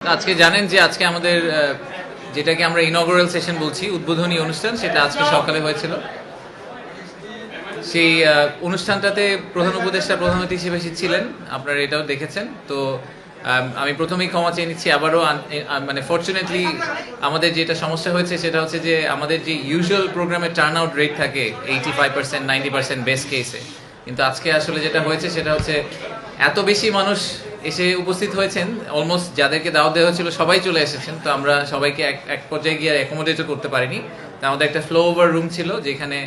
আজকে জানেন যে আজকে আমাদের যেটাকে আমরা ইনগোরাল সেশন বলছি, উদ্বোধনী অনুষ্ঠান, সেটা আজকে সকালে হয়েছিল। সেই অনুষ্ঠানটাতে প্রধান উপদেষ্টা, প্রধান অতিথি হিসেবে ছিলেন আপনারা এটাও দেখেছেন। তো, আমি প্রথমেই ক্ষমা চেয়ে নিচ্ছি, আবারও মানে ফর্চুনেটলি আমাদের যেটা সমস্যা হয়েছে, সেটা হচ্ছে যে আমাদের যে ইউজুয়াল প্রোগ্রামের টার্ন আউট রেট থাকে eighty five percent ninety percent best কেসে কিন্তু আজকে আসলে যেটা হয়েছে, সেটা হচ্ছে এত বেশি মানুষ এসে উপস্থিত হয়েছেন। অলমোস্ট যাদেরকে দাওয়াত দেওয়া হয়েছিল, সবাই চলে এসেছেন। তো আমরা সবাইকে এক এক পর্যায়ে গিয়ে অ্যাকোমোডেটও করতে পারিনি। তো আমাদের একটা ফ্লো ওভার রুম ছিল, যেখানে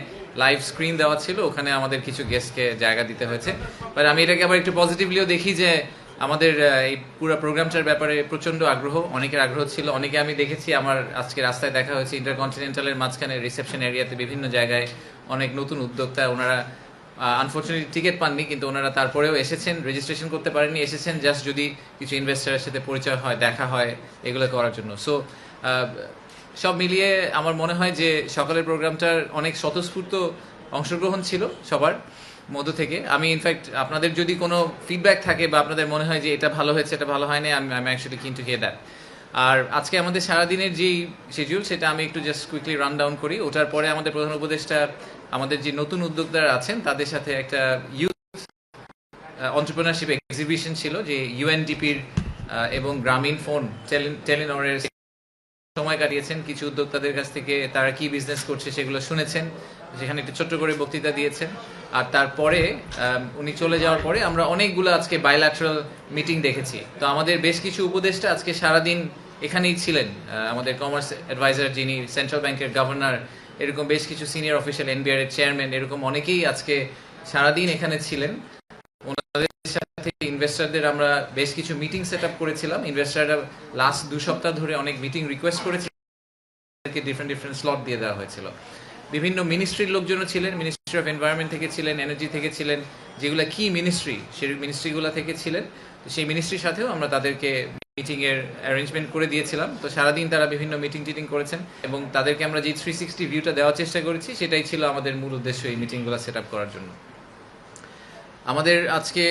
লাইভ স্ক্রিন দেওয়া ছিল। ওখানে আমাদের কিছু গেস্টকে জায়গা দিতে হয়েছে। বাট আমি এটাকে আবার একটু পজিটিভলিও দেখি যে, আমাদের এই পুরো প্রোগ্রামটার ব্যাপারে প্রচণ্ড আগ্রহ, অনেকের আগ্রহ ছিল। অনেকে আমি দেখেছি, আমার আজকে রাস্তায় দেখা হয়েছে ইন্টারকন্টিনেন্টালের মাঝখানে রিসেপশন এরিয়াতে বিভিন্ন জায়গায় অনেক নতুন উদ্যোক্তা, ওনারা আনফর্চুনেটলি টিকিট পাননি, কিন্তু ওনারা তারপরেও এসেছেন রেজিস্ট্রেশন করতে পারেননি, এসেছেন জাস্ট যদি কিছু ইনভেস্টারের সাথে পরিচয় হয়, দেখা হয়, এগুলো করার জন্য। সো সব মিলিয়ে আমার মনে হয় যে সকালের প্রোগ্রামটার অনেক স্বতঃস্ফূর্ত অংশগ্রহণ ছিল সবার মধ্য থেকে। আমি ইনফ্যাক্ট আপনাদের যদি কোনো ফিডব্যাক থাকে বা আপনাদের মনে হয় যে এটা ভালো হয়েছে, এটা ভালো হয়নি, আমি আমি অ্যাকচুয়ালি কিন্তু হিয়ার দ্যাট আর আজকে আমাদের সারাদিনের যেই শিডিউল সেটা আমি একটু জাস্ট কুইকলি রান ডাউন করি। ওটার পরে আমাদের প্রধান উপদেষ্টা আমাদের যে নতুন উদ্যোক্তারা আছেন, তাদের সাথে একটা ইউথ অন্টারপ্রিনারশিপ এক্সিবিশন ছিল যে ইউএনডিপির এবং গ্রামীণ ফোন টেলিনরের সময় কাটিয়েছেন। কিছু উদ্যোক্তাদের কাছ থেকে তারা কি বিজনেস করছে সেগুলো শুনেছেন, সেখানে একটু ছোট্ট করে বক্তৃতা দিয়েছেন। আর তারপরে উনি চলে যাওয়ার পরে আমরা অনেকগুলো আজকে বাইল্যাটারাল মিটিং দেখেছি। তো আমাদের বেশ কিছু উপদেষ্টা আজকে সারাদিন এখানেই ছিলেন আমাদের কমার্স অ্যাডভাইজার যিনি সেন্ট্রাল ব্যাংকের গভর্নর এরকম বেশ কিছু সিনিয়র অফিসিয়াল এনবিআর এর চেয়ারম্যান এরকম অনেকেই আজকে সারাদিন এখানে ছিলেন। ওনাদের সাথে ইনভেস্টরদের আমরা বেশ কিছু মিটিং সেট আপ করেছিলাম। ইনভেস্টাররা লাস্ট দু সপ্তাহ ধরে অনেক মিটিং রিকোয়েস্ট করেছিল ডিফারেন্ট ডিফারেন্ট স্লট দিয়ে দেওয়া হয়েছিল। বিভিন্ন মিনিস্ট্রির লোকজনও ছিলেন। মিনিস্ট্রি অফ এনভায়রনমেন্ট থেকে ছিলেন এনার্জি থেকে ছিলেন, যেগুলো কি মিনিস্ট্রি সেই মিনিস্ট্রিগুলো থেকে ছিলেন। সেই মিনিস্ট্রির সাথেও আমরা তাদেরকে মিটিং এর অ্যারেঞ্জমেন্ট করে দিয়েছিলাম। তো সারাদিন তারা বিভিন্ন মিটিং টিটিং করেছেন এবং তাদেরকে আমরা যে থ্রি সিক্সটি ভিউটা দেওয়ার চেষ্টা করেছি, সেটাই ছিল আমাদের মূল উদ্দেশ্য এই মিটিংগুলো সেট আপ করার জন্য। আমাদের আজকে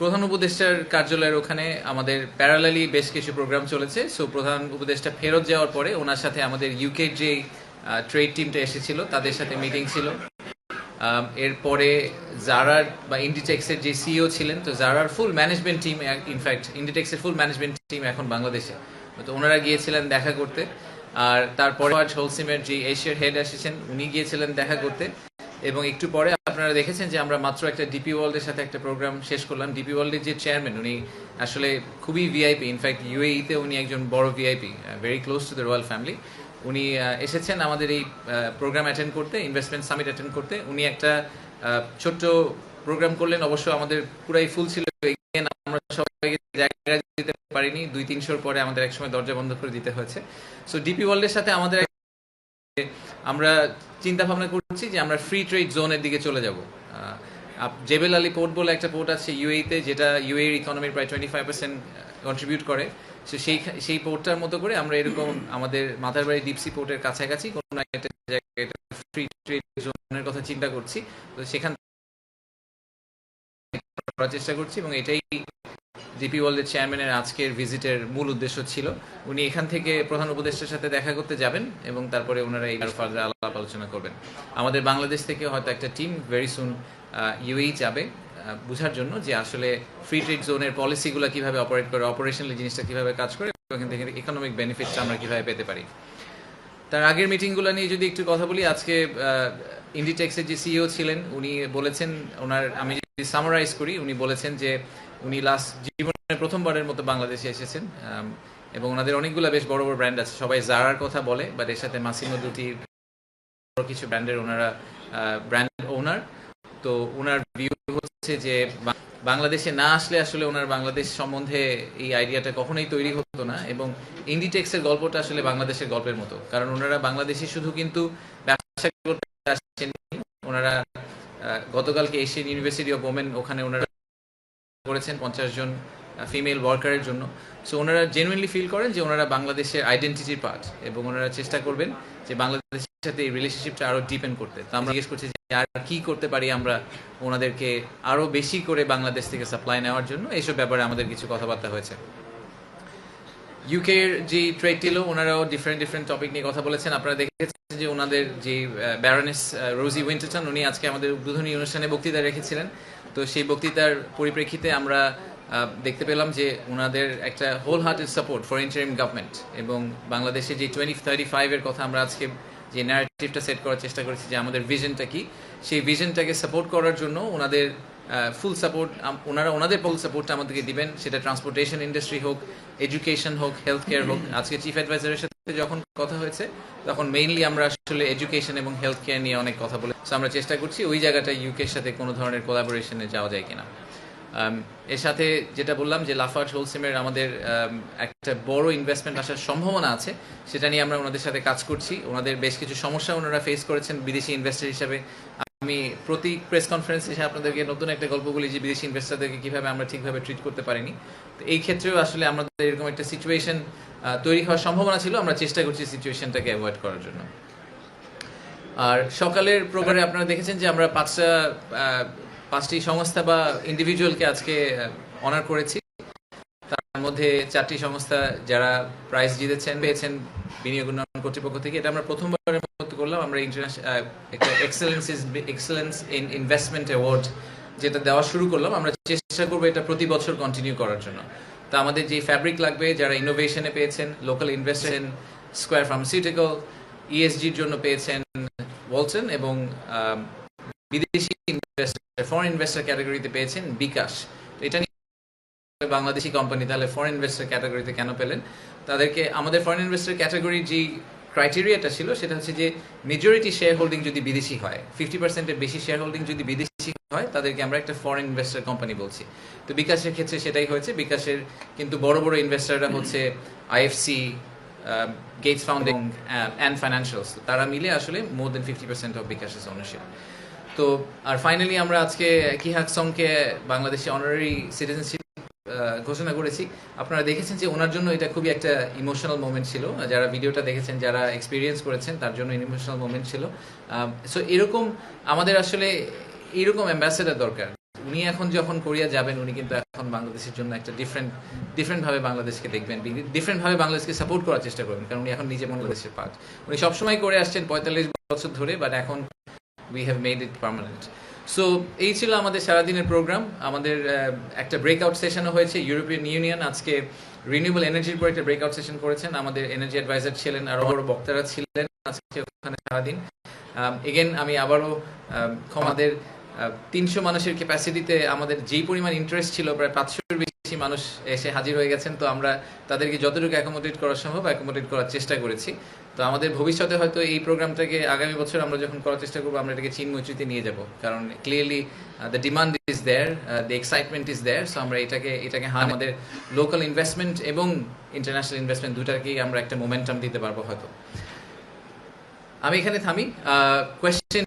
প্রধান উপদেষ্টার কার্যালয়ের ওখানে আমাদের প্যারালালি বেশ কিছু প্রোগ্রাম চলেছে। সো প্রধান উপদেষ্টা ফেরত যাওয়ার পরে ওনার সাথে আমাদের ইউকে যে ট্রেড টিমটা এসেছিল, তাদের সাথে মিটিং ছিল। এরপরে জারার বা ইন্ডিটেক্সের যে সিইও ছিলেন, তো জারার full management team in fact ইন্ডিটেক্সের full management team এখন বাংলাদেশে তো ওনারা গিয়েছিলেন দেখা করতে। আর তারপরে হোলসিমের যে এশিয়ার হেড এসেছেন উনি গিয়েছিলেন দেখা করতে। এবং একটু পরে আপনারা দেখেছেন যে আমরা মাত্র একটা ডিপি ওয়ার্ল্ডের সাথে একটা প্রোগ্রাম শেষ করলাম। ডিপি ওয়ার্ল্ডের যে চেয়ারম্যান উনি আসলে খুবই ভিআইপি ইনফ্যাক্ট ইউএইতে উনি একজন বড় VIP very close to the royal family উনি এসেছেন আমাদের এই প্রোগ্রাম অ্যাটেন্ড করতে ইনভেস্টমেন্ট সামিট অ্যাটেন্ড করতে। উনি একটা ছোট্ট প্রোগ্রাম করলেন, অবশ্য আমাদের পুরাই ফুল ছিল। আমরা সবাইকে জায়গা দিতে পারিনি। দুই তিনশোর পরে আমাদের একসময় দরজা বন্ধ করে দিতে হয়েছে। সো ডিপি ওয়ার্ল্ডের সাথে আমাদের আমরা চিন্তা ভাবনা করছি যে আমরা ফ্রি ট্রেড জোনের দিকে চলে যাব। জেবেল আলী পোর্ট বলে একটা পোর্ট আছে ইউএইতে, যেটা ইউএর ইকোনমির প্রায় টোয়েন্টি ফাইভ পার্সেন্ট কন্ট্রিবিউট করে। সো সেই সেই পোর্টটার মতো করে আমরা এরকম আমাদের মাথার বাড়ি ডিপসি পোর্টের কাছাকাছি কোনো একটা জায়গায় ফ্রি ট্রেড জোনের কথা চিন্তা করছি। তো সেখান করার চেষ্টা করছি এবং এটাই ডিপি ওয়ার্ল্ডের চেয়ারম্যানের আজকের ভিজিটের মূল উদ্দেশ্য ছিল। উনি এখান থেকে প্রধান উপদেষ্টার সাথে দেখা করতে যাবেন এবং তারপরে ওনারা এই ফার্দার আলাপ আলোচনা করবেন। আমাদের বাংলাদেশ থেকে হয়তো একটা টিম ভেরি সুন ইউএই যাবে বোঝার জন্য যে আসলে ফ্রি ট্রেড জোনের পলিসিগুলো কীভাবে অপারেট করে অপারেশনাল জিনিসটা কীভাবে কাজ করে, এখান থেকে ইকোনমিক বেনিফিটটা আমরা কীভাবে পেতে পারি। তার আগের মিটিংগুলো নিয়ে যদি একটু কথা বলি, আজকে ইন্ডিটেক্সের যে সিইও ছিলেন, উনি বলেছেন, ওনার, আমি যদি সামারাইজ করি, উনি বলেছেন যে উনি লাস্ট জীবনে প্রথমবারের মতো বাংলাদেশে এসেছেন এবং ওনাদের অনেকগুলো বেশ বড় বড় ব্র্যান্ড আছে। সবাই জারার কথা বলে বাট এর সাথে মাসিমো দুটি কিছু ব্র্যান্ডের ওনারা ব্র্যান্ড ওনার তো ওনার ভিউ হচ্ছে যে বাংলাদেশে না আসলে আসলে ওনার বাংলাদেশ সম্বন্ধে এই আইডিয়াটা কখনোই তৈরি হতো না এবং ইন্ডিটেক্সের গল্পটা আসলে বাংলাদেশের গল্পের মতো। কারণ ওনারা বাংলাদেশে শুধু কিন্তু ব্যবসা করতে আসেননি। ওনারা গতকালকে এশিয়ান ইউনিভার্সিটি অফ ওমেন ওখানে ওনারা করেছেন পঞ্চাশ জন ফিমেল ওয়ার্কারের জন্য। সো ওনারা জেনুইনলি ফিল করেন যে ওনারা বাংলাদেশের আইডেন্টিটির পার্ট এবং ওনারা চেষ্টা করবেন যে বাংলাদেশের সাথে এই রিলেশনশিপটা আরও ডিপেন্ড করতে। তো আমরা জিজ্ঞেস করছি যে আর কি করতে পারি আমরা ওনাদেরকে আরও বেশি করে বাংলাদেশ থেকে সাপ্লাই নেওয়ার জন্য? এইসব ব্যাপারে আমাদের কিছু কথাবার্তা হয়েছে। ইউকের যে ট্রেড ওনারাও ডিফারেন্ট ডিফারেন্ট টপিক নিয়ে কথা বলেছেন। আপনারা দেখেছেন যে ওনাদের যে ব্যারনেস রোজি উইন্টারটন উনি আজকে আমাদের উদ্বোধনী অনুষ্ঠানে বক্তৃতা রেখেছিলেন। তো সেই বক্তৃতার পরিপ্রেক্ষিতে আমরা দেখতে পেলাম যে ওনাদের একটা whole hearted support for interim government এবং বাংলাদেশে যে টোয়েন্টি থার্টি ফাইভের কথা আমরা আজকে যে ন্যারেটিভটা সেট করার চেষ্টা করেছি যে আমাদের ভিশনটা কি, সেই ভিশনটাকে সাপোর্ট করার জন্য ওনাদের ফুল সাপোর্ট ওনারা ওনাদের ফুল সাপোর্টটা আমাদেরকে দিবেন। সেটা ট্রান্সপোর্টেশন ইন্ডাস্ট্রি হোক এডুকেশন হোক হেলথ কেয়ার হোক। আজকে চিফ অ্যাডভাইজারের সাথে যখন কথা হয়েছে, তখন মেইনলি আমরা আসলে এডুকেশন এবং হেলথ কেয়ার নিয়ে অনেক কথা বলে আমরা চেষ্টা করছি ওই জায়গাটা ইউকের সাথে কোনো ধরনের কোলাবোরেশনে যাওয়া যায় কিনা। এর সাথে যেটা বললাম যে লাফার্জ হোলসেমের আমাদের um, একটা বড় ইনভেস্টমেন্ট আসার সম্ভাবনা আছে সেটা নিয়ে আমরা ওনাদের সাথে কাজ করছি। ওনাদের বেশ কিছু সমস্যা ওনারা ফেস করেছেন বিদেশি ইনভেস্টর হিসাবে। আমি প্রতি প্রেস কনফারেন্স হিসেবে আপনাদেরকে নতুন একটা গল্প বলি যে বিদেশি ইনভেস্টারদেরকে কীভাবে আমরা ঠিকভাবে ট্রিট করতে পারিনি। তো এই ক্ষেত্রেও আসলে আমাদের এরকম একটা সিচুয়েশন তৈরি হওয়ার সম্ভাবনা ছিল। আমরা চেষ্টা করছি সিচুয়েশনটাকে অ্যাভয়েড করার জন্য। আর সকালের প্রোগ্রামে আপনারা দেখেছেন যে আমরা পাঁচটা পাঁচটি সংস্থা বা ইন্ডিভিজুয়ালকে আজকে অনার করেছি। তার মধ্যে চারটি সংস্থা যারা প্রাইজ জিতেছেন, পেয়েছেন বিনিয়োগ উন্নয়ন কর্তৃপক্ষ থেকে। এটা আমরা প্রথমবারের মতো করলাম। আমরা ইন্টারন্যাশনাল একটা এক্সেলেন্স ইন ইনভেস্টমেন্ট অ্যাওয়ার্ড যেটা দেওয়া শুরু করলাম। আমরা চেষ্টা করব এটা প্রতি বছর কন্টিনিউ করার জন্য। তো আমাদের যে ফ্যাব্রিক লাগবে, যারা ইনোভেশনে পেয়েছেন লোকাল ইনভেস্টেশন স্কোয়ার ফার্মাসিউটিক্যাল ইএসজির জন্য পেয়েছেন ওয়ালটন এবং বিদেশি ইনভেস্টার ফরেন ইনভেস্টার ক্যাটাগরিতে পেয়েছেন বিকাশ। এটা নিয়ে বাংলাদেশি কোম্পানি তাহলে ফরেন ইনভেস্টার ক্যাটাগরিতে কেন পেলেন? তাদেরকে, আমাদের ফরেন ইনভেস্টার ক্যাটাগরির যে ক্রাইটেরিয়াটা ছিল, সেটা হচ্ছে যে মেজরিটি শেয়ার হোল্ডিং যদি বিদেশি হয় ফিফটি পার্সেন্টের বেশি শেয়ার হোল্ডিং যদি বিদেশি হয়, তাদেরকে আমরা একটা ফরেন ইনভেস্টার কোম্পানি বলছি। তো বিকাশের ক্ষেত্রে সেটাই হয়েছে। বিকাশের কিন্তু বড় বড় ইনভেস্টাররা হচ্ছে IFC Gates foundation and financials তারা মিলে আসলে more than fifty percent of বিকাশের ওনারশিপ তো, আর ফাইনালি আমরা আজকে কিহাক সংকে বাংলাদেশে অনারারি সিটিজেনশিপ ঘোষণা করেছি। আপনারা দেখেছেন যে ওনার জন্য এটা খুবই একটা ইমোশনাল মোমেন্ট ছিল। যারা ভিডিওটা দেখেছেন, যারা এক্সপিরিয়েন্স করেছেন, তার জন্য ইমোশনাল মোমেন্ট ছিল। সো এরকম আমাদের আসলে এরকম অ্যাম্বাসেডার দরকার। উনি এখন যখন কোরিয়া যাবেন, উনি কিন্তু এখন বাংলাদেশের জন্য একটা ডিফারেন্ট ডিফারেন্ট ভাবে বাংলাদেশকে দেখবেন ডিফারেন্ট ভাবে বাংলাদেশকে সাপোর্ট করার চেষ্টা করবেন, কারণ উনি এখন নিজে বাংলাদেশের পার্ট উনি সবসময় করে আসছেন পঁয়তাল্লিশ বছর ধরে বাট এখন we have made it permanent so এই ছিল আমাদের সারাদিনের প্রোগ্রাম আমাদের একটা ব্রেকআউট সেশনও হয়েছে। ইউরোপিয়ান ইউনিয়ন আজকে রিনিউয়েবল এনার্জির উপর একটা ব্রেকআউট সেশন করেছেন। আমাদের এনার্জি অ্যাডভাইজার ছিলেন আরও বড় বক্তারা ছিলেন আজকে ওখানে সারাদিন। এগেন আমি আবারও আম, আমাদের তিনশো মানুষের ক্যাপাসিটিতে আমাদের যেই পরিমাণ ইন্টারেস্ট ছিল প্রায় পাঁচশোর বেশি মানুষ এসে হাজির হয়ে গেছেন, তো আমরা তাদেরকে যতটুকু অ্যাকোমোডেট করা সম্ভব অ্যাকোমোডেট করার চেষ্টা করেছি। তো আমাদের ভবিষ্যতে হয়তো এই প্রোগ্রামটাকে আগামী বছর আমরা যখন করার চেষ্টা করব, আমরা এটাকে চিনমৈত্রীতে নিয়ে যাব। কারণ clearly the demand is there the excitement is there so আমরা এটাকে এটাকে হা- আমাদের লোকাল ইনভেস্টমেন্ট এবং ইন্টারন্যাশনাল ইনভেস্টমেন্ট দুটাকেই আমরা একটা মোমেন্টাম দিতে পারব হয়তো। আমি এখানে থামি কোয়েশ্চেন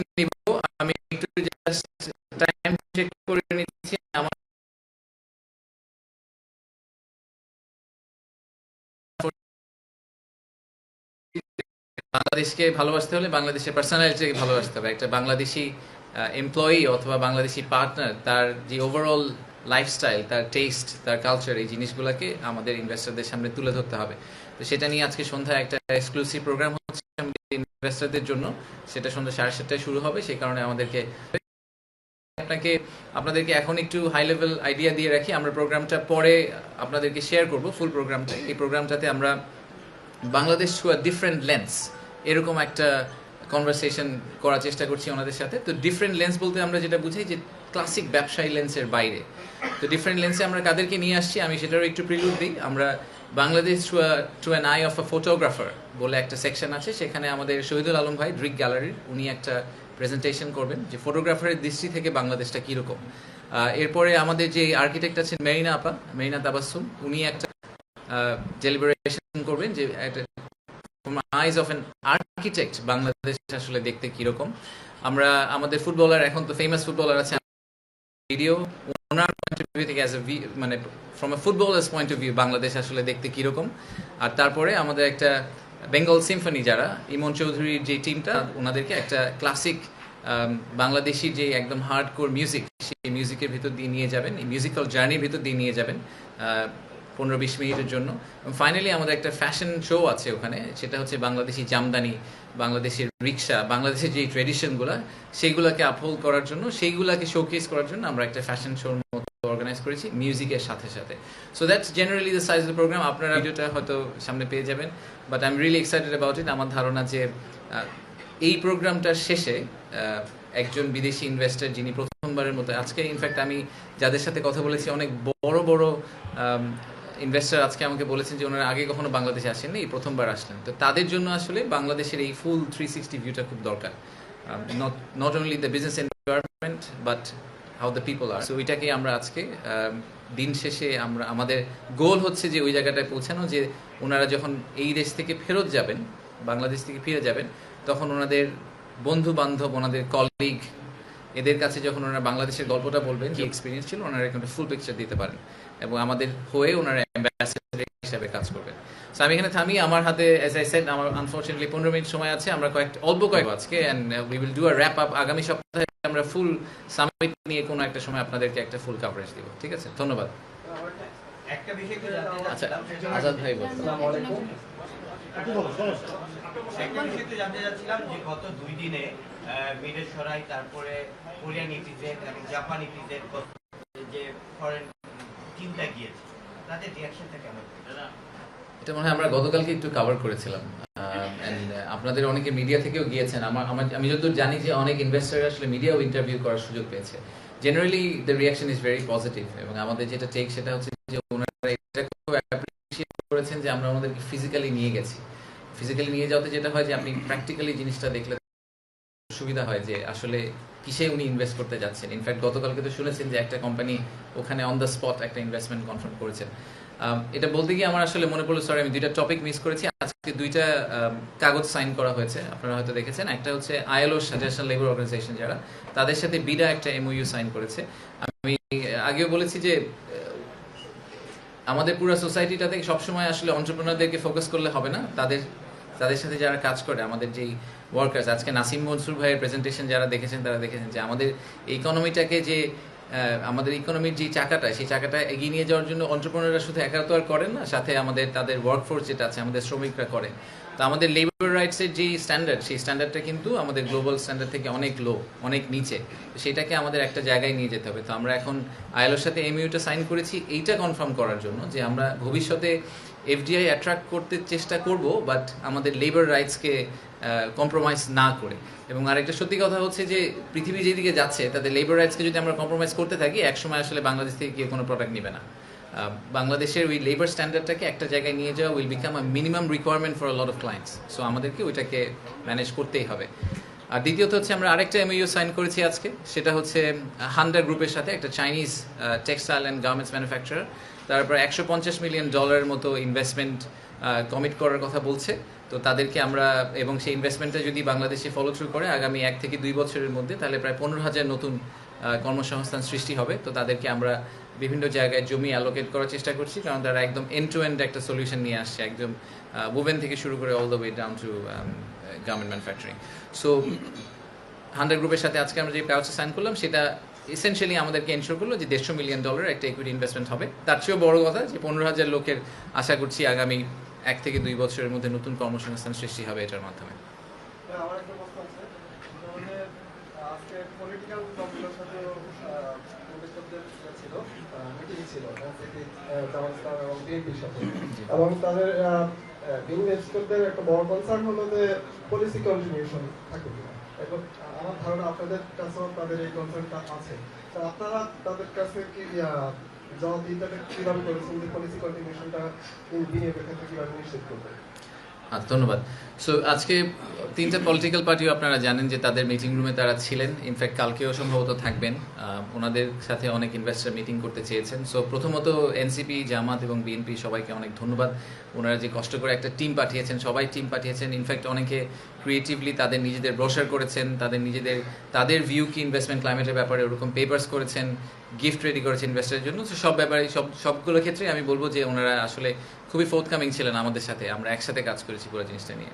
বাংলাদেশকে ভালোবাসতে হলে বাংলাদেশের পার্সোনালিটিকে ভালোবাসতে হবে। একটা বাংলাদেশি এমপ্লয়ি অথবা বাংলাদেশি পার্টনার তার যে ওভারঅল লাইফস্টাইল তার টেস্ট তার কালচার এই জিনিসগুলোকে আমাদের ইনভেস্টরদের সামনে তুলে ধরতে হবে। তো সেটা নিয়ে আজকে সন্ধ্যায় একটা এক্সক্লুসিভ প্রোগ্রাম হচ্ছে ইনভেস্টরদের জন্য। সেটা সন্ধ্যা সাড়ে সাতটায় শুরু হবে, সেই কারণে আমাদেরকে আপনাকে, আপনাদেরকে এখন একটু হাই লেভেল আইডিয়া দিয়ে রাখি। আমরা প্রোগ্রামটা পরে আপনাদেরকে শেয়ার করব ফুল প্রোগ্রামটা এই প্রোগ্রামটাতে আমরা Bangladesh through a different lens এরকম একটা কনভারসেশন করার চেষ্টা করছি ওনাদের সাথে। তো ডিফারেন্ট লেন্স বলতে আমরা যেটা বুঝাই যে ক্লাসিক ব্যবসায়ী লেন্সের বাইরে। তো ডিফারেন্ট লেন্সে আমরা কাদেরকে নিয়ে আসছি, আমি সেটারও একটু প্রিলুড দিই। আমরা Bangladesh to an eye of a photographer বলে একটা সেকশন আছে, সেখানে আমাদের শহীদুল আলম ভাই ড্রিক গ্যালারির উনি একটা প্রেজেন্টেশন করবেন যে ফটোগ্রাফারের দৃষ্টি থেকে বাংলাদেশটা কীরকম। এরপরে আমাদের যে আর্কিটেক্ট আছেন মেরিনা আপা, মেরিনা তাবাসুম উনি একটা ডেলিবারেশন করবেন যে একটা eyes of an architect Bangladesh আসলে দেখতে কীরকম? আমরা, আমাদের ফুটবলার এখন তো ফেমাস ফুটবলার আছে ভিডিও ওনার পয়েন্ট অফ ভিউ থেকে অ্যাজ এ মানে from a footballer's point of view Bangladesh আসলে দেখতে কীরকম? আর তারপরে আমাদের একটা বেঙ্গল সিম্ফনি যারা, ইমন চৌধুরীর যে টিমটা ওনাদেরকে একটা ক্লাসিক বাংলাদেশি যে একদম হার্ড কোর মিউজিক সেই মিউজিকের ভিতর দিয়ে নিয়ে যাবেন মিউজিক্যাল জার্নির ভিতর দিয়ে নিয়ে যাবেন। পনেরো বিশ মিনিটের জন্য। ফাইনালি আমাদের একটা ফ্যাশন শো আছে ওখানে, সেটা হচ্ছে বাংলাদেশি জামদানি, বাংলাদেশের রিক্সা, বাংলাদেশের যে ট্রেডিশনগুলো সেইগুলোকে আপহোল্ড করার জন্য, সেইগুলোকে শোকেস করার জন্য আমরা একটা ফ্যাশন শোর মতো অর্গানাইজ করেছি মিউজিকের সাথে সাথে। So that's generally the size of programme আপনারা ভিডিওটা হয়তো সামনে পেয়ে যাবেন but I am really excited about it আমার ধারণা যে এই প্রোগ্রামটার শেষে একজন বিদেশি ইনভেস্টর যিনি প্রথমবারের মতো, আজকে ইনফ্যাক্ট আমি যাদের সাথে কথা বলেছি, অনেক বড় বড় ইনভেস্টর আজকে আমাকে বলেছেন যে ওনারা আগে কখনো বাংলাদেশে আসেননি, এই প্রথমবার আসলেন। তো তাদের জন্য আসলে বাংলাদেশের এই ফুল থ্রি সিক্সটি ভিউটা খুব দরকার। Not only the business environment but how the people are so ওইটাকে আমরা আজকে দিন শেষে আমরা, আমাদের গোল হচ্ছে যে ওই জায়গাটায় পৌঁছানো, যে ওনারা যখন এই দেশ থেকে ফেরত যাবেন, বাংলাদেশ থেকে ফিরে যাবেন, তখন ওনাদের বন্ধু বান্ধব ওনাদের কলিগ এদের কাছে যখন ওনারা বাংলাদেশের গল্পটা বলবেন, যে এক্সপিরিয়েন্স ছিল, ওনারা একটা ফুল পিকচার দিতে পারেন। এবং আমাদের হয়ে ওনারা অ্যাম্বাসেডার হিসাবে কাজ করবেন। সো আমি এখানে থামি আমার হাতে এস আই সেড আমার আনফর্চুনেটলি পনেরো মিনিট সময় আছে আমরা কয়েক অল্প কয়েক আজকে and we will do a wrap up আগামী সপ্তাহে আমরা ফুল সামিট নিয়ে কোনো একটা সময় আপনাদেরকে একটা ফুল কাভারেজ দিব ঠিক আছে? ধন্যবাদ। একটা বিষয় আচ্ছা আজাদ ভাই বলুন। একটা বিষয় জানতে চাচ্ছিলাম যে গত দুই দিনে মিডের তারপরে কোরিয়ান ইপিজেড এবং জাপান ইপিজেড যে ফরেন টিমটা গিয়েছে তাদের রিয়াকশনটা কেমন? এটা মনে হয় আমরা গতকালকে একটু কভার করেছিলাম। আপনাদের অনেকে মিডিয়া থেকেও গিয়েছেন। আমার আমি যতদূর জানি যে অনেক ইনভেস্টার আসলে মিডিয়াও ইন্টারভিউ করার সুযোগ পেয়েছে। Generally the reaction is very positive এবং আমাদের যেটা টেক সেটা হচ্ছে যে ওনারা এটা খুব অ্যাপ্রিসিয়েট করেছেন যে আমরা আমাদেরকে ফিজিক্যালি নিয়ে গেছি। ফিজিক্যালি নিয়ে যাওয়াতে যেটা হয় যে আপনি প্র্যাকটিক্যালি জিনিসটা দেখলে সুবিধা হয় যে আসলে কিসে উনি ইনভেস্ট করতে যাচ্ছেন? ইনফ্যাক্ট গতকালকে তো শুনেছেন যে একটা কোম্পানি ওখানে অন দ্য স্পট একটা ইনভেস্টমেন্ট কনফার্ম করেছেন। এটা বলতে গিয়ে আমার আসলে মনে পড়ল সরি আমি দুইটা টপিক মিস করেছি। আজকে দুইটা কাগজ সাইন করা হয়েছে, আপনারা হয়তো দেখেছেন। একটা হচ্ছে আইএলও ন্যাশনাল লেবার অর্গানাইজেশন যারা, তাদের সাথে বিডা একটা এমওইউ সাইন করেছে। আমি আগেও বলেছি যে আমাদের পুরো সোসাইটিটাতে সবসময় আসলে অন্টারপ্রেনারদেরকে ফোকাস করলে হবে না। তাদের তাদের সাথে যারা কাজ করে, আমাদের যেই ওয়ার্কার্স আজকে নাসিম মনসুর ভাইয়ের প্রেজেন্টেশন যারা দেখেছেন, তারা দেখেছেন যে আমাদের ইকোনমিটাকে যে আমাদের ইকোনমির যে চাকাটা, সেই চাকাটা এগিয়ে নিয়ে যাওয়ার জন্য অন্টারপ্রেনাররা শুধু একা তো আর করেন না, সাথে আমাদের, তাদের ওয়ার্কফোর্স যেটা আছে, আমাদের শ্রমিকরা করে। তো আমাদের লেবার রাইটসের যে স্ট্যান্ডার্ড সেই স্ট্যান্ডার্ডটা কিন্তু আমাদের গ্লোবাল স্ট্যান্ডার্ড থেকে অনেক লো অনেক নিচে। সেটাকে আমাদের একটা জায়গায় নিয়ে যেতে হবে। তো আমরা এখন আইএলওর সাথে এমইউটা সাইন করেছি, এইটা কনফার্ম করার জন্য যে আমরা ভবিষ্যতে এফডিআই অ্যাট্রাক্ট করতে চেষ্টা করব বাট আমাদের লেবার রাইটসকে কম্প্রোমাইজ না করে। এবং আরেকটা সত্যি কথা হচ্ছে যে, পৃথিবী যেদিকে যাচ্ছে তাদের লেবার রাইটসকে যদি আমরা কম্প্রোমাইজ করতে থাকি, একসময় আসলে বাংলাদেশ থেকে কেউ কোনো প্রোডাক্ট নেবে না। বাংলাদেশের ওই লেবার স্ট্যান্ডার্ডটাকে একটা জায়গায় নিয়ে যাওয়া will become a minimum requirement for lot of clients so আমাদেরকে ওইটাকে ম্যানেজ করতেই হবে। আর দ্বিতীয়ত হচ্ছে আমরা আরেকটা এমইউ সাইন করেছি আজকে, সেটা হচ্ছে হান্ডা গ্রুপের সাথে একটা Chinese textile and garments manufacturer তারপর একশো পঞ্চাশ মিলিয়ন ডলারের মতো ইনভেস্টমেন্ট কমিট করার কথা বলছে। তো তাদেরকে আমরা, এবং সেই ইনভেস্টমেন্টটা যদি বাংলাদেশে ফলো থ্রু করে, আগামী এক থেকে দুই বছরের মধ্যে তাহলে প্রায় পনেরো হাজার নতুন কর্মসংস্থান সৃষ্টি হবে। তো তাদেরকে আমরা বিভিন্ন জায়গায় জমি অ্যালোকেট করার চেষ্টা করছি, কারণ তারা একদম এন্ড টু এন্ড একটা সলিউশন নিয়ে আসছে, একদম ওভেন থেকে শুরু করে all the way down to garment manufacturing so Handa গ্রুপের সাথে আজকে আমরা যে কাগজটা সাইন করলাম সেটা এসেনশিয়ালি আমাদেরকে এনশোর করল যে দেড়শো মিলিয়ন ডলার একটা ইকুইটি ইনভেস্টমেন্ট হবে। তার চেয়েও বড় কথা যে পনেরো হাজার লোকের আশা করছি আগামী এক থেকে দুই বছরের মধ্যে নতুন কর্মসংস্থান সৃষ্টি হবে এটার মাধ্যমে। ইসলাম এবং বিএনপির সাথে এবং একটা বড় কনসার্ন হলো যে পলিসি কন্ট্রিবিউশন কিনা এখন আমার ধারণা আপনাদের কাছেও তাদের এই কনসার্নটা আছে। তো আপনারা তাদের কাছে কি আহ, দিতে কীভাবে করেছেন যে পলিসি কন্ট্রিবিউশনটা বিনিয়োগের ক্ষেত্রে কীভাবে নিশ্চিত করবেন? ধন্যবাদ। সো আজকে তিনটা পলিটিক্যাল পার্টিও আপনারা জানেন যে তাদের মিটিং রুমে তারা ছিলেন। ইনফ্যাক্ট কালকেও সম্ভবত থাকবেন। ওনাদের সাথে অনেক ইনভেস্টার মিটিং করতে চেয়েছেন। সো প্রথমত এনসিপি জামাত এবং বিএনপি সবাইকে অনেক ধন্যবাদ। ওনারা যে কষ্ট করে একটা টিম পাঠিয়েছেন, সবাই টিম পাঠিয়েছেন। ইনফ্যাক্ট অনেকে ক্রিয়েটিভলি তাদের নিজেদের ব্রোশার করেছেন, তাদের নিজেদের, তাদের ভিউ কি ইনভেস্টমেন্ট ক্লাইমেটের ব্যাপারে ওরকম পেপার্স করেছেন গিফট রেডি করেছেন ইনভেস্টারের জন্য। সব ব্যাপারে সব, সবগুলো ক্ষেত্রে আমি বলব যে ওনারা আসলে খুবই ফোর্থকামিং ছিলেন আমাদের সাথে, আমরা একসাথে কাজ করেছি পুরো জিনিসটা নিয়ে।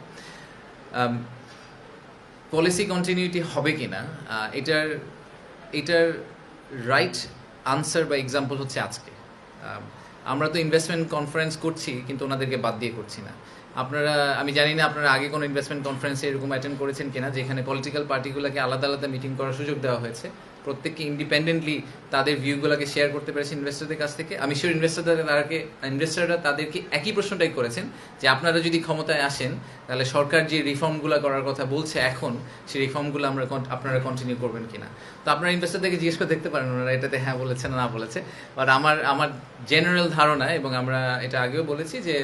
পলিসি কন্টিনিউটি হবে কি না এটার এটার রাইট আনসার বা এক্সাম্পল হচ্ছে আজকে। আমরা তো ইনভেস্টমেন্ট কনফারেন্স করছি, কিন্তু ওনাদেরকে বাদ দিয়ে করছি না। আপনারা, আমি জানি না আপনারা আগে কোনো ইনভেস্টমেন্ট কনফারেন্সে এরকম অ্যাটেন্ড করেছেন কিনা, যেখানে পলিটিক্যাল পার্টিগুলোকে আলাদা আলাদা মিটিং করার সুযোগ দেওয়া হয়েছে। প্রত্যেককে ইন্ডিপেন্ডেন্টলি তাদের ভিউগুলোকে শেয়ার করতে পেরেছে ইনভেস্টরদের কাছ থেকে। আমি শিওর ইনভেস্টরদের তারাকে ইনভেস্টররা তাদেরকে একই প্রশ্নটাই করেছেন যে আপনারা যদি ক্ষমতায় আসেন, তাহলে সরকার যে রিফর্মগুলো করার কথা বলছে এখন, সেই রিফর্মগুলো আমরা আপনারা কন্টিনিউ করবেন কিনা। তো আপনারা ইনভেস্টরদেরকে জিজ্ঞেস করে দেখতে পারেন, ওনারা এটাতে হ্যাঁ বলেছে না বলেছে। বাট আমার আমার জেনারেল ধারণা এবং আমরা এটা আগেও বলেছি যে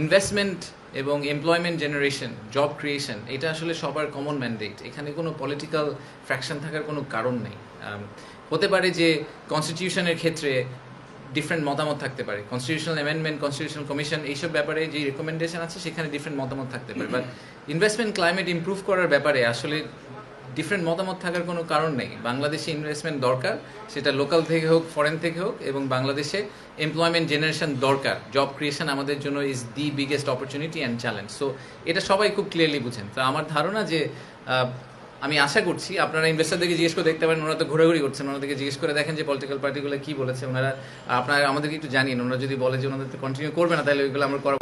ইনভেস্টমেন্ট এবং এমপ্লয়মেন্ট জেনারেশন জব ক্রিয়েশন এটা আসলে সবার কমন ম্যান্ডেট এখানে কোনো পলিটিক্যাল ফ্র্যাকশন থাকার কোনো কারণ নেই। হতে পারে যে কনস্টিটিউশনের ক্ষেত্রে ডিফারেন্ট মতামত থাকতে পারে। কনস্টিটিউশনাল অ্যামেন্ডমেন্ট কনস্টিটিউশন কমিশন এইসব ব্যাপারে যে রেকমেন্ডেশন আছে সেখানে ডিফারেন্ট মতামত থাকতে পারে। বাট ইনভেস্টমেন্ট ক্লাইমেট ইম্প্রুভ করার ব্যাপারে আসলে ডিফারেন্ট মতামত থাকার কোনো কারণ নেই। বাংলাদেশে ইনভেস্টমেন্ট দরকার, সেটা লোকাল থেকে হোক ফরেন থেকে হোক, এবং বাংলাদেশে এমপ্লয়মেন্ট জেনারেশন দরকার। জব ক্রিয়েশন আমাদের জন্য is the biggest opportunity and challenge so এটা সবাই খুব ক্লিয়ারলি বুঝেন। তো আমার ধারণা যে আমি আশা করছি, আপনারা ইনভেস্টারদেরকে জিজ্ঞেস করে দেখতে পারেন, ওনারা তো ঘোরাঘুরি করছেন ওনাদেরকে জিজ্ঞেস করে দেখেন যে পলিটিক্যাল পার্টিগুলো কী বলেছে। ওনারা, আপনারা আমাদেরকে একটু জানিয়ে ওনারা যদি বলে যে, ওনাদের কন্টিনিউ করবে না, তাহলে ওইগুলো আমরা করে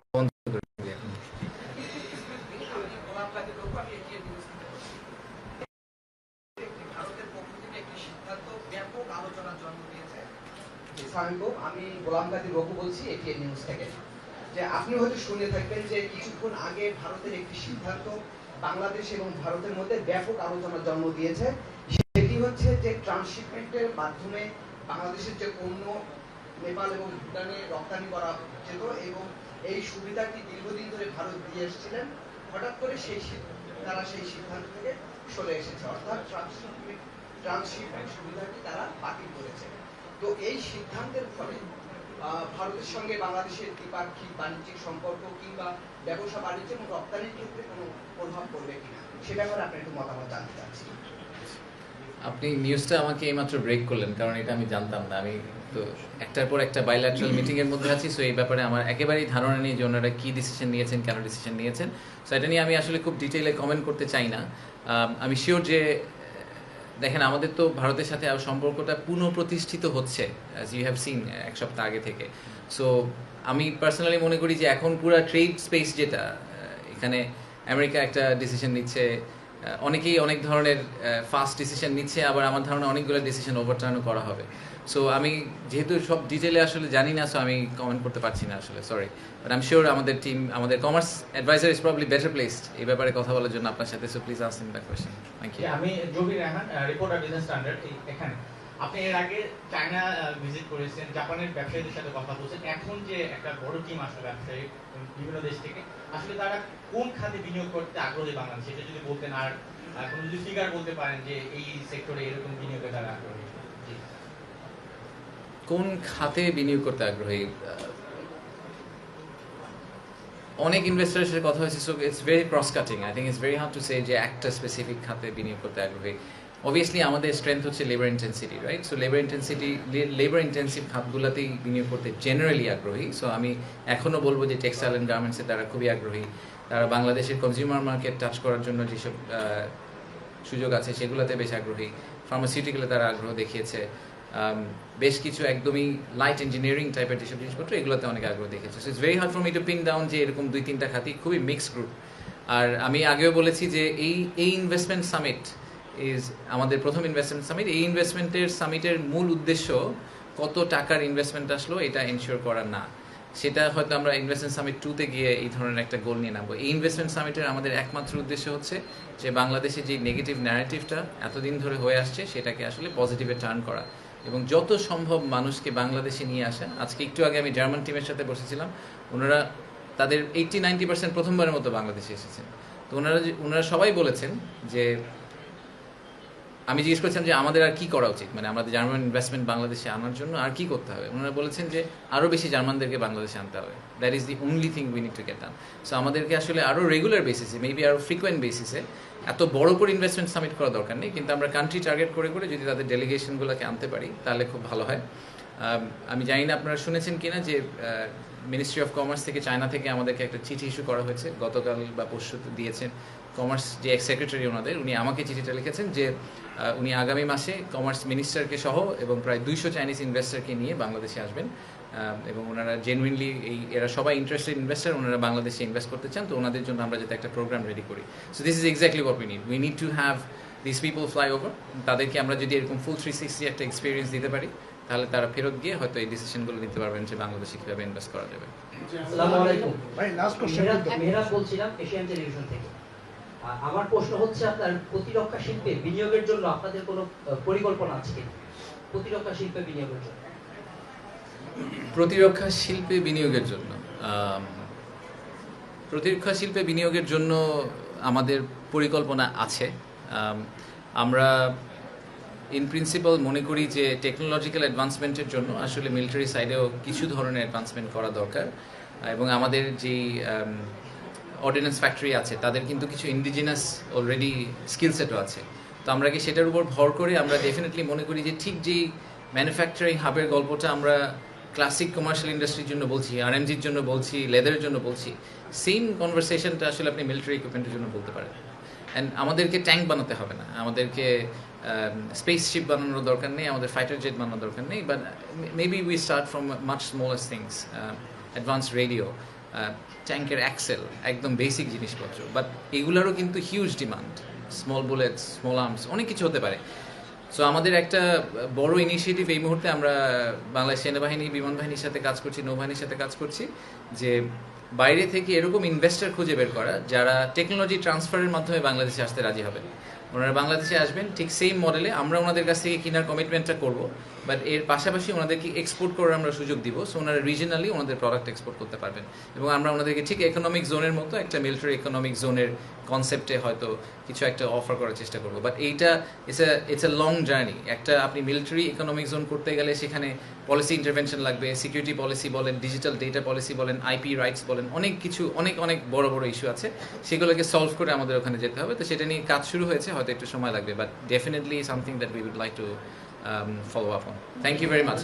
দিই এখন। সালামালাইকুম আমি গোলাম কাদি রঘু বলছি এটিএন নিউজ থেকে। যে আপনি হয়তো শুনে থাকবেন যে কিছুক্ষণ আগে ভারতের একটি সিদ্ধান্ত বাংলাদেশ এবং ভারতের মধ্যে ব্যাপক আলোচনার জন্ম দিয়েছে। সেটি হচ্ছে যে ট্রান্সশিপমেন্টের মাধ্যমে বাংলাদেশের যে পণ্য নেপাল এবং ভুটানে রপ্তানি করা যেত এবং এই সুবিধাটি দীর্ঘদিন ধরে ভারত দিয়ে এসেছিলেন, হঠাৎ করে সেই তারা সেই সিদ্ধান্ত থেকে সরে এসেছে। অর্থাৎ ট্রান্সশিপমেন্ট ট্রান্সশিপমেন্ট সুবিধাটি তারা বাতিল করেছে। তো এই সিদ্ধান্তের ফলে ভারতের সঙ্গে বাংলাদেশের দ্বিপাক্ষিক বাণিজ্যিক সম্পর্ক কিংবা ব্যবসা বাণিজ্য এবং রপ্তানির ক্ষেত্রে কোনো প্রভাব পড়বে কিনা, সে ব্যাপারে আপনি একটু মতামত জানতে চাচ্ছি। আপনি নিউজটা আমাকে এইমাত্র ব্রেক করলেন, কারণ এটা আমি জানতাম না। আমি তো একটার পর একটা বাইল্যাটারাল মিটিং এর মধ্যে আছি সো এই ব্যাপারে আমার একেবারেই ধারণা নেই যে ওনারা কি ডিসিশন নিয়েছেন, কেন ডিসিশন নিয়েছেন। সো এটা নিয়ে আমি আসলে খুব ডিটেইলে কমেন্ট করতে চাই না। আমি শিওর যে দেখেন, আমাদের তো ভারতের সাথে আর সম্পর্কটা পুনঃপ্রতিষ্ঠিত হচ্ছে ইউ হ্যাভ সিন এক সপ্তাহ আগে থেকে। সো আমি পার্সোনালি মনে করি যে এখন পুরো ট্রেড স্পেস যেটা, এখানে আমেরিকা একটা ডিসিশন নিচ্ছে অনেকেই অনেক ধরনের ফাস্ট ডিসিশন নিচ্ছে, আবার আমার ধারণা অনেকগুলো ডিসিশন ওভারটার্নও করা হবে। সো আমি যেহেতু সব ডিটেলে আসলে জানি না সো আমি কমেন্ট করতে পারছি না আসলে sorry but I am sure আমাদের টিম আমাদের commerce adviser is probably better placed এই ব্যাপারে কথা বলার জন্য আপনার সাথে সো প্লিজ আসেন দ্য কোয়েশ্চেন থ্যাংক ইউ আমি Jabir Rehan reporter business standard এখানে। আপনি এর আগে চায়না ভিজিট করেছেন জাপানের ব্যবসায়ীদের সাথে কথা বলছেন। এখন যে একটা বড় টিম আসলো ব্যবসায়ী, বিভিন্ন দেশ থেকে আসলে তারা কোন খাতে বিনিয়োগ করতে আগ্রহী বাংলাদেশ? এটা যদি বলতেন আর এখন যদি ফিগার বলতে পারেন যে এই সেক্টরে এরকম বিনিয়োগে তারা আগ্রহী? কোন খাতে বিনিয়োগ করতে আগ্রহী? অনেক ইনভেস্টারের সাথে কথা হয়েছে so it's very cross cutting I think it's very hard to say যে একটা স্পেসিফিক খাতে বিনিয়োগ করতে আগ্রহী। অবভিয়াসলি আমাদের স্ট্রেংথ হচ্ছে labour intensity right so labour intensity labour intensive খাতগুলোতেই বিনিয়োগ করতে জেনারেলি আগ্রহী। সো আমি এখনও বলব যে টেক্সটাইল অ্যান্ড গার্মেন্টসে তারা খুবই আগ্রহী। তারা বাংলাদেশের কনজিউমার মার্কেট টাচ করার জন্য যেসব সুযোগ আছে, সেগুলোতে বেশ আগ্রহী। ফার্মাসিউটিক্যালে তারা আগ্রহ দেখিয়েছে। বেশ কিছু একদমই লাইট ইঞ্জিনিয়ারিং টাইপের যেসব জিনিসপত্র, এগুলোতে অনেক আগ্রহ দেখেছে so it's very hard for me to pin down যে এরকম দুই তিনটা খাতি খুবই মিক্সড গ্রুপ আর আমি আগেও বলেছি যে এই এই ইনভেস্টমেন্ট সামিট ইজ আমাদের প্রথম ইনভেস্টমেন্ট সামিট এই ইনভেস্টমেন্টের সামিটের মূল উদ্দেশ্য কত টাকার ইনভেস্টমেন্ট আসলো এটা এনশিওর করা না। সেটা হয়তো আমরা ইনভেস্টমেন্ট সামিট টুতে গিয়ে এই ধরনের একটা গোল নিয়ে নামবো। এই ইনভেস্টমেন্ট সামিটের আমাদের একমাত্র উদ্দেশ্য হচ্ছে যে বাংলাদেশে যে নেগেটিভ ন্যারেটিভটা এতদিন ধরে হয়ে আসছে, সেটাকে আসলে পজিটিভে টার্ন করা। এবং যত সম্ভব মানুষকে বাংলাদেশে নিয়ে আসা। আজকে একটু আগে আমি জার্মান টিমের সাথে বসেছিলাম। ওনারা তাদের এইটটি নাইনটি পার্সেন্ট প্রথমবারের মতো বাংলাদেশে এসেছেন। তো ওনারা ওনারা সবাই বলেছেন যে আমি জিজ্ঞেস করছিলাম যে আমাদের আর কি করা উচিত? মানে আমাদের জার্মান ইনভেস্টমেন্ট বাংলাদেশে আনার জন্য আর কি করতে হবে? ওনারা বলেছেন যে আরও বেশি জার্মানদেরকে বাংলাদেশে আনতে হবে। That is the only thing we need to get done so আমাদেরকে আসলে আরও রেগুলার বেসিসে মেবি আরও ফ্রিকোয়েন্ট বেসিসে এত বড় করে ইনভেস্টমেন্ট সামিট করা দরকার নেই। কিন্তু আমরা কান্ট্রি টার্গেট করে করে যদি তাদের ডেলিগেশনগুলোকে আনতে পারি, তাহলে খুব ভালো হয়। আমি জানি না আপনারা শুনেছেন কিনা যে মিনিস্ট্রি অফ কমার্স থেকে চায়না থেকে আমাদেরকে একটা চিঠি ইস্যু করা হয়েছে। গতকাল বা পরশু দিয়েছেন। কমার্স যে এক সেক্রেটারি ওনাদের উনি আমাকে চিঠিটা লিখেছেন যে উনি আগামী মাসে কমার্স মিনিস্টারকে সহ এবং প্রায় দুইশো চাইনিজ ইনভেস্টারকে নিয়ে বাংলাদেশে আসবেন। এবং ওনারা জেনুইনলি এই এরা সবাই ইন্টারেস্টেড ইনভেস্টার ওনারা বাংলাদেশে ইনভেস্ট করতে চান তো ওনাদের জন্য আমরা যাতে একটা প্রোগ্রাম রেডি করি। So this is exactly what we need we need to have this people fly over তাদেরকে আমরা যদি এরকম ফুল থ্রি সিক্সটি একটা এক্সপিরিয়েন্স দিতে পারি তাহলে তারা ফেরত গিয়ে হয়তো এই ডিসিশনগুলো নিতে পারবেন যে বাংলাদেশে কীভাবে ইনভেস্ট করা যাবে। আসসালামু আলাইকুম। ভাই লাস্ট কোশ্চেন মেহরাব বলছিলাম এশিয়ান টেলিভিশন থেকে। আমার প্রশ্ন হচ্ছে আপনার প্রতিরক্ষা শিল্পে বিনিয়োগের জন্য আপনাদের কোনো পরিকল্পনা আছে কি? প্রতিরক্ষা শিল্পে বিনিয়োগের জন্য। প্রতিরক্ষা শিল্পে বিনিয়োগের জন্য প্রতিরক্ষা শিল্পে বিনিয়োগের জন্য আমাদের পরিকল্পনা আছে। আমরা ইন প্রিন্সিপাল মনে করি যে টেকনোলজিক্যাল অ্যাডভান্সমেন্টের জন্য আসলে মিলিটারি সাইডেও কিছু ধরনের অ্যাডভান্সমেন্ট করা দরকার। এবং আমাদের যে অর্ডিন্যান্স ফ্যাক্টরি আছে, তাদের কিন্তু কিছু ইন্ডিজিনাস অলরেডি স্কিল সেটও আছে। তো আমরা কি সেটার উপর ভর করে আমরা ডেফিনেটলি মনে করি যে ঠিক যেই ম্যানুফ্যাকচারিং হাবের গল্পটা আমরা ক্লাসিক কমার্শিয়াল ইন্ডাস্ট্রির জন্য বলছি আরএমজির জন্য বলছি লেদারের জন্য বলছি সেম কনভারসেশনটা আসলে আপনি মিলিটারি ইকুইপমেন্টের জন্য বলতে পারেন। অ্যান্ড আমাদেরকে ট্যাঙ্ক বানাতে হবে না, আমাদেরকে স্পেস শিপ বানানোর দরকার নেই, আমাদের ফাইটার জেট বানানোর দরকার নেই but maybe we start from much smallest things advance radio ট্যাঙ্কের অ্যাক্সেল একদম বেসিক জিনিসপত্র। বাট এগুলোরও কিন্তু huge demand small bullets small arms অনেক কিছু হতে পারে। সো আমাদের একটা বড় ইনিশিয়েটিভ এই মুহূর্তে আমরা বাংলাদেশ সেনাবাহিনী, বিমান বাহিনীর সাথে কাজ করছি, নৌবাহিনীর সাথে কাজ করছি, যে বাইরে থেকে এরকম ইনভেস্টর খুঁজে বের করা, যারা টেকনোলজি ট্রান্সফারের মাধ্যমে বাংলাদেশে আসতে রাজি হবেন। ওনারা বাংলাদেশে আসবেন, ঠিক সেম মডেলে আমরা ওনাদের কাছ থেকে কেনার কমিটমেন্টটা করব। বাট এর পাশাপাশি ওনাদেরকে এক্সপোর্ট করার আমরা সুযোগ দিব। সো ওনারা রিজনালি ওনাদের প্রোডাক্ট এক্সপোর্ট করতে পারবেন। এবং আমরা ওনাদেরকে ঠিক ইকোনমিক জোনের মতো একটা মিলিটারি ইকোনমিক জোনের কনসেপ্টে হয়তো কিছু একটা অফার করার চেষ্টা করব। বাট এইটা it's a it's a long journey একটা আপনি মিলিটারি ইকোনমিক জোন করতে গেলে সেখানে পলিসি ইন্টারভেনশন লাগবে সিকিউরিটি পলিসি বলেন ডিজিটাল ডেটা পলিসি বলেন আইপি রাইটস বলেন, অনেক কিছু, অনেক অনেক বড় বড় ইস্যু আছে। সেগুলোকে সলভ করে আমাদের ওখানে যেতে হবে। তো সেটা নিয়ে কাজ শুরু হয়েছে, হয়তো একটু সময় লাগবে। But definitely something that we would like to um, follow up on. Thank you very much.